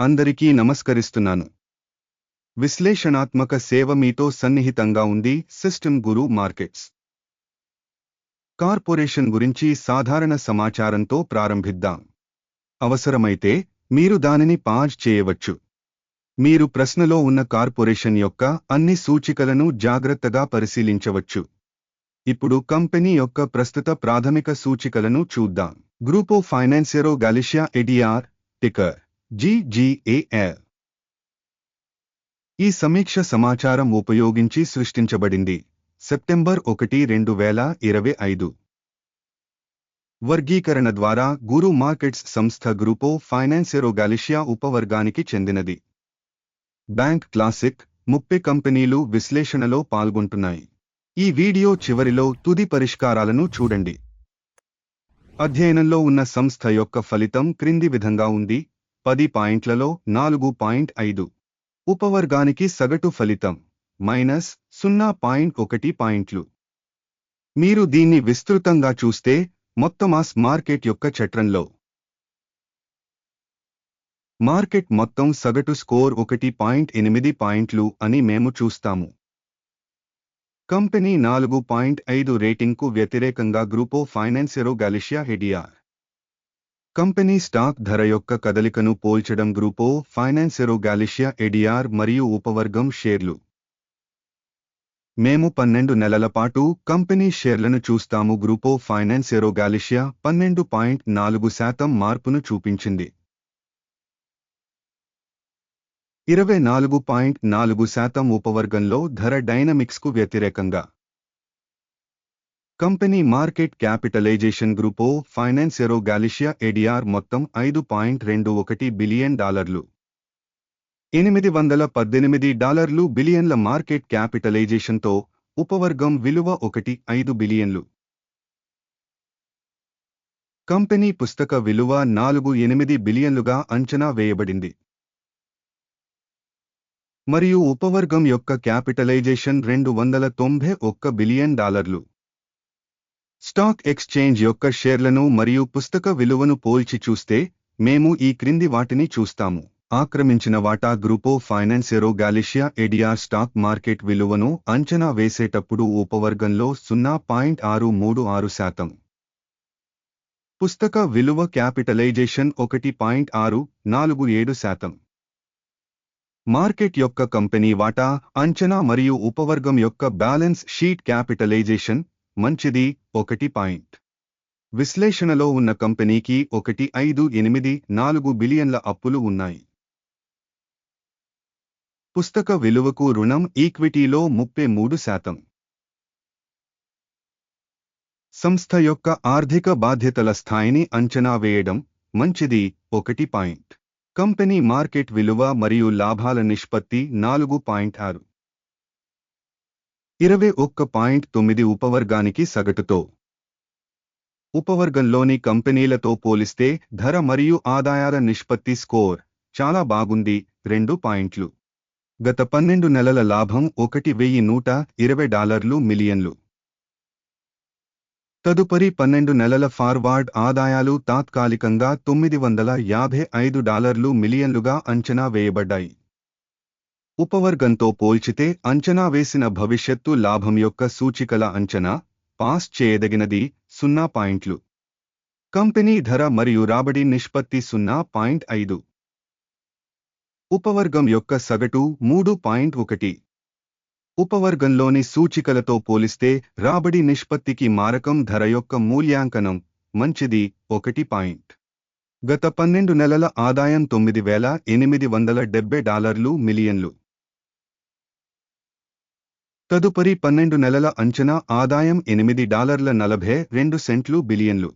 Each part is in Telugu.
అందరికీ నమస్కరిస్తున్నాను. విశ్లేషణాత్మక సేవ మీతో సన్నిహితంగా ఉంది సిస్టమ్ గురు మార్కెట్స్. కార్పొరేషన్ గురించి సాధారణ సమాచారంతో ప్రారంభిద్దాం. అవసరమైతే మీరు దానిని పాజ్ చేయవచ్చు. మీరు ప్రశ్నలో ఉన్న కార్పొరేషన్ యొక్క అన్ని సూచికలను జాగ్రత్తగా పరిశీలించవచ్చు. ఇప్పుడు కంపెనీ యొక్క ప్రస్తుత ప్రాథమిక సూచికలను చూద్దాం. గ్రూపో ఫైనాన్సియరో గాలిషియా ఎడిఆర్ టికర్ జీజీఏఎల్ ఈ సమీక్ష సమాచారం ఉపయోగించి సృష్టించబడింది. సెప్టెంబర్ ఒకటి రెండు వేల ఇరవై ఐదు. వర్గీకరణ ద్వారా గురు మార్కెట్స్ సంస్థ గ్రూపో ఫైనాన్సెరో గాలిషియా ఉపవర్గానికి చెందినది. బ్యాంక్ క్లాసిక్ ముప్పై కంపెనీలు విశ్లేషణలో పాల్గొంటున్నాయి. ఈ వీడియో చివరిలో తుది పరిష్కారాలను చూడండి. అధ్యయనంలో ఉన్న సంస్థ యొక్క ఫలితం క్రింది విధంగా ఉంది. పది పాయింట్లలో నాలుగు పాయింట్ ఐదు. ఉపవర్గానికి సగటు ఫలితం మైనస్ సున్నా పాయింట్ ఒకటి పాయింట్లు. మీరు దీన్ని విస్తృతంగా చూస్తే మొత్తమాస్ మార్కెట్ యొక్క చట్రంలో. మార్కెట్ మొత్తం సగటు స్కోర్ ఒకటి పాయింట్ ఎనిమిది పాయింట్లు అని మేము చూస్తాము. కంపెనీ నాలుగు పాయింట్ ఐదు రేటింగ్కు వ్యతిరేకంగా గ్రూపో ఫైనాన్సియరో గాలిషియా హెడియార్. కంపెనీ స్టాక్ ధర యొక్క కదలికను పోల్చడం గ్రూపో ఫైనాన్సెరో గాలిషియా ఎడిఆర్ మరియు ఉపవర్గం షేర్లు. మేము పన్నెండు నెలల పాటు కంపెనీ షేర్లను చూస్తాము. గ్రూపో ఫైనాన్సెరో గాలిషియా పన్నెండు పాయింట్ నాలుగు శాతం మార్పును చూపించింది. ఇరవై నాలుగు పాయింట్ నాలుగు శాతం ఉపవర్గంలో ధర డైనమిక్స్కు వ్యతిరేకంగా. Company market capitalisation Grupo Financiero Galicia ADR మొత్తం ఐదు పాయింట్ రెండు ఒకటి బిలియన్ డాలర్లు. ఎనిమిది వందల పద్దెనిమిది డాలర్లు బిలియన్ల మార్కెట్ క్యాపిటలైజేషన్తో ఉపవర్గం విలువ ఒకటి ఐదు బిలియన్లు. కంపెనీ పుస్తక విలువ నాలుగు ఎనిమిది బిలియన్లుగా అంచనా వేయబడింది. మరియు ఉపవర్గం యొక్క క్యాపిటలైజేషన్ రెండు వందల తొంభై ఒక్క బిలియన్ డాలర్లు. స్టాక్ ఎక్స్చేంజ్ యొక్క షేర్లను మరియు పుస్తక విలువను పోల్చి చూస్తే మేము ఈ క్రింది వాటిని చూస్తాము. ఆక్రమించిన వాటా Grupo Financiero Galicia ADR stock market విలువను అంచనా వేసేటప్పుడు ఉపవర్గంలో సున్నా పాయింట్ ఆరు మూడు ఆరు శాతం. పుస్తక విలువ క్యాపిటలైజేషన్ ఒకటి పాయింట్ ఆరు నాలుగు ఏడు శాతం. మార్కెట్ యొక్క కంపెనీ వాటా అంచనా మరియు ఉపవర్గం యొక్క బ్యాలెన్స్ షీట్ క్యాపిటలైజేషన్ మంచిది ఒకటి పాయింట్. విశ్లేషణలో ఉన్న కంపెనీకి ఒకటి ఐదు ఎనిమిది నాలుగు బిలియన్ల అప్పులు ఉన్నాయి. పుస్తక విలువకు రుణం ఈక్విటీలో ముప్పై మూడు శాతం. సంస్థ యొక్క ఆర్థిక బాధ్యతల స్థాయిని అంచనా వేయడం మంచిది ఒకటి పాయింట్. కంపెనీ మార్కెట్ విలువ మరియు లాభాల నిష్పత్తి నాలుగు పాయింట్ ఆరు. ఇరవై ఒక్క పాయింట్ తొమ్మిది ఉపవర్గానికి సగటుతో. ఉపవర్గంలోని కంపెనీలతో పోలిస్తే ధర మరియు ఆదాయాల నిష్పత్తి స్కోర్ చాలా బాగుంది రెండు పాయింట్లు. గత పన్నెండు నెలల లాభం ఒకటి వెయ్యి నూట ఇరవై డాలర్లు మిలియన్లు. తదుపరి పన్నెండు నెలల ఫార్వార్డ్ ఆదాయాలు తాత్కాలికంగా తొమ్మిది వందల యాభై ఐదు డాలర్లు మిలియన్లుగా అంచనా వేయబడ్డాయి. ఉపవర్గంతో పోల్చితే అంచనా వేసిన భవిష్యత్తు లాభం యొక్క సూచికల అంచనా పాస్ చేయదగినది సున్నా పాయింట్లు. కంపెనీ ధర మరియు రాబడి నిష్పత్తి సున్నా పాయింట్ ఐదు. ఉపవర్గం యొక్క సగటు మూడు పాయింట్ ఒకటి. ఉపవర్గంలోని సూచికలతో పోలిస్తే రాబడి నిష్పత్తికి మారకం ధర యొక్క మూల్యాంకనం మంచిది ఒకటి పాయింట్. గత పన్నెండు నెలల ఆదాయం తొమ్మిది వేల ఎనిమిది వందల డెబ్బై డాలర్లు మిలియన్లు. తదుపరి పన్నెండు నెలల అంచనా ఆదాయం ఎనిమిది డాలర్ల నలభై రెండు సెంట్లు బిలియన్లు.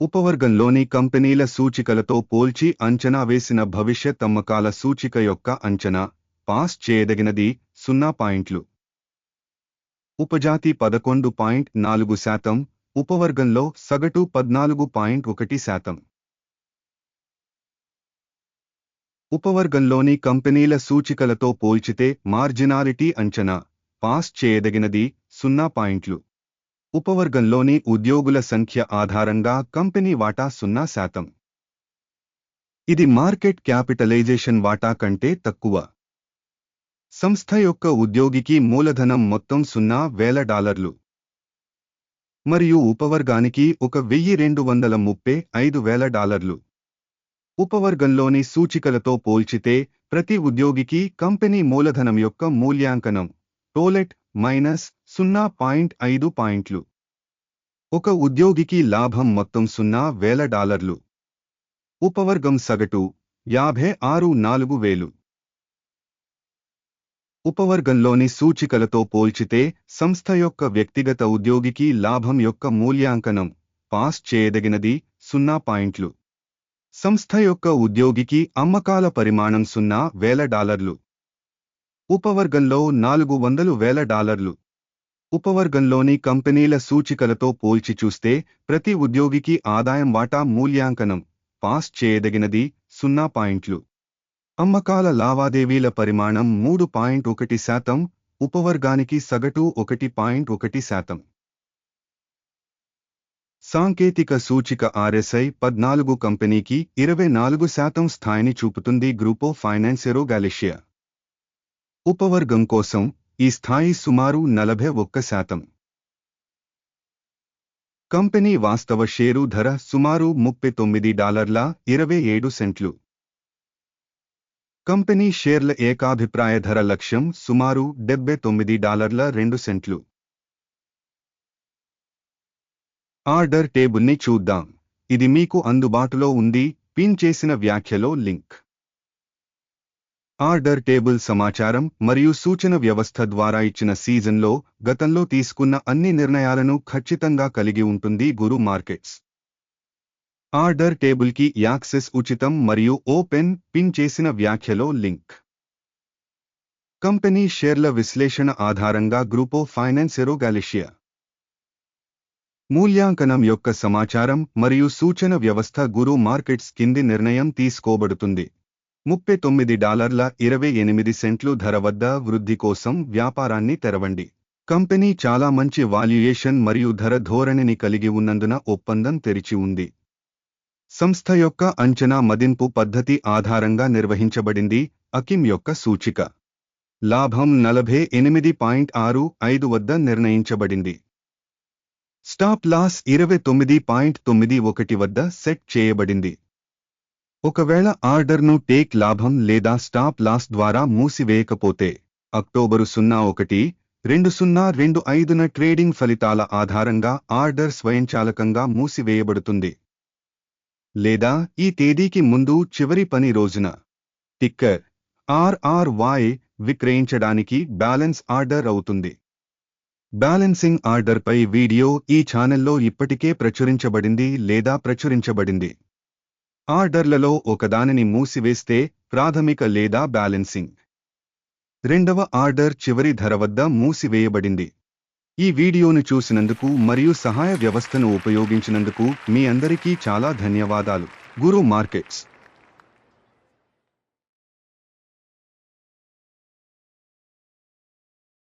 ఉపవర్గంలోని కంపెనీల సూచికలతో పోల్చి అంచనా వేసిన భవిష్యత్ అమ్మకాల సూచిక యొక్క అంచనా పాస్ చేయదగినది సున్నా పాయింట్లు. ఉపజాతి పదకొండు పాయింట్ నాలుగు శాతం ఉపవర్గంలో సగటు పద్నాలుగు పాయింట్ ఒకటి శాతం. ఉపవర్గంలోని కంపెనీల సూచికలతో పోల్చితే మార్జినాలిటీ అంచనా పాస్ చేయదగినది సున్నా పాయింట్లు. ఉపవర్గంలోని ఉద్యోగుల సంఖ్య ఆధారంగా కంపెనీ వాటా సున్నా శాతం. ఇది మార్కెట్ క్యాపిటలైజేషన్ వాటా కంటే తక్కువ. సంస్థ యొక్క ఉద్యోగికి మూలధనం మొత్తం సున్నా వేల డాలర్లు. మరియు ఉపవర్గానికి ఒక వెయ్యి రెండు వందల ముప్పై ఐదు వేల డాలర్లు. ఉపవర్గంలోని సూచికలతో పోల్చితే ప్రతి ఉద్యోగికి కంపెనీ మూలధనం యొక్క మూల్యాంకనం టోలెట్ మైనస్ సున్నా పాయింట్ ఐదు పాయింట్లు. ఒక ఉద్యోగికి లాభం మొత్తం సున్నా వేల డాలర్లు. ఉపవర్గం సగటు యాభై ఆరు నాలుగు వేలు. ఉపవర్గంలోని సూచికలతో పోల్చితే సంస్థ యొక్క వ్యక్తిగత ఉద్యోగికి లాభం యొక్క మూల్యాంకనం పాస్ చేయదగినది సున్నా పాయింట్లు. సంస్థ యొక్క ఉద్యోగికి అమ్మకాల పరిమాణం సున్నా వేల డాలర్లు. ఉపవర్గంలో నాలుగు వందలు వేల డాలర్లు. ఉపవర్గంలోని కంపెనీల సూచికలతో పోల్చి చూస్తే ప్రతి ఉద్యోగికి ఆదాయం వాటా మూల్యాంకనం పాస్ చేయదగినది సున్నా పాయింట్లు. అమ్మకాల లావాదేవీల పరిమాణం మూడు పాయింట్ ఒకటి శాతం ఉపవర్గానికి సగటు ఒకటి పాయింట్ ఒకటి శాతం. సాంకేతిక సూచిక ఆర్ఎస్ఐ పద్నాలుగు కంపెనీకి ఇరవై నాలుగు శాతం స్థాయిని చూపుతుంది గ్రూపో ఫైనాన్సెరో గాలిషియా. ఉపవర్గం కోసం ఈ స్థాయి సుమారు నలభై ఒక్క శాతం. కంపెనీ వాస్తవ షేరు ధర సుమారు ముప్పై తొమ్మిది డాలర్ల ఇరవై ఏడు సెంట్లు. కంపెనీ షేర్ల ఏకాభిప్రాయ ధర లక్ష్యం సుమారు డెబ్బై తొమ్మిది డాలర్ల రెండు సెంట్లు. ఆర్డర్ టేబుల్ని చూద్దాం. ఇది మీకు అందుబాటులో ఉంది. పిన్ చేసిన వ్యాఖ్యలో లింక్. ఆర్డర్ టేబుల్ సమాచారం మరియు సూచన వ్యవస్థ ద్వారా ఇచ్చిన సీజన్లో గతంలో తీసుకున్న అన్ని నిర్ణయాలను ఖచ్చితంగా కలిగి ఉంటుంది గురు మార్కెట్స్. ఆర్డర్ టేబుల్కి యాక్సెస్ ఉచితం మరియు ఓపెన్ పిన్ చేసిన వ్యాఖ్యలో లింక్. కంపెనీ షేర్ల విశ్లేషణ ఆధారంగా గ్రూపో ఫైనాన్సెరో గాలిషియా. మూల్యాంకనం యొక్క సమాచారం మరియు సూచన వ్యవస్థ గురు మార్కెట్స్ కింది నిర్ణయం తీసుకోబడుతుంది. ముప్పై తొమ్మిది డాలర్ల ఇరవై ఎనిమిది సెంట్లు ధర వద్ద వృద్ధి కోసం వ్యాపారాన్ని తెరవండి. కంపెనీ చాలా మంచి వాల్యుయేషన్ మరియు ధర ధోరణిని కలిగి ఉన్నందున ఒప్పందం తెరిచి ఉంది. సంస్థ యొక్క అంచనా మదింపు పద్ధతి ఆధారంగా నిర్వహించబడింది అకిమ్ యొక్క సూచిక. లాభం నలభై ఎనిమిది పాయింట్ ఆరు ఐదు వద్ద నిర్ణయించబడింది. స్టాప్ లాస్ ఇరవై తొమ్మిది పాయింట్ తొమ్మిది ఒకటి వద్ద సెట్ చేయబడింది. ఒకవేళ ఆర్డర్ను టేక్ లాభం లేదా స్టాప్ లాస్ ద్వారా మూసివేయకపోతే అక్టోబరు సున్నా ఒకటి రెండు సున్నా రెండు ఐదున ట్రేడింగ్ ఫలితాల ఆధారంగా ఆర్డర్ స్వయంచాలకంగా మూసివేయబడుతుంది. లేదా ఈ తేదీకి ముందు చివరి పని రోజున టిక్కర్ ఆర్ఆర్వై విక్రయించడానికి బ్యాలెన్స్ ఆర్డర్ అవుతుంది. బ్యాలెన్సింగ్ ఆర్డర్పై వీడియో ఈ ఛానల్లో ఇప్పటికే ప్రచురించబడింది లేదా ప్రచురించబడింది. ఆర్డర్లలో ఒకదానిని మూసివేస్తే ప్రాథమిక లేదా బ్యాలెన్సింగ్ రెండవ ఆర్డర్ చివరి ధర వద్ద మూసివేయబడింది. ఈ వీడియోను చూసినందుకు మరియు సహాయ వ్యవస్థను ఉపయోగించినందుకు మీ అందరికీ చాలా ధన్యవాదాలు. గురు మార్కెట్స్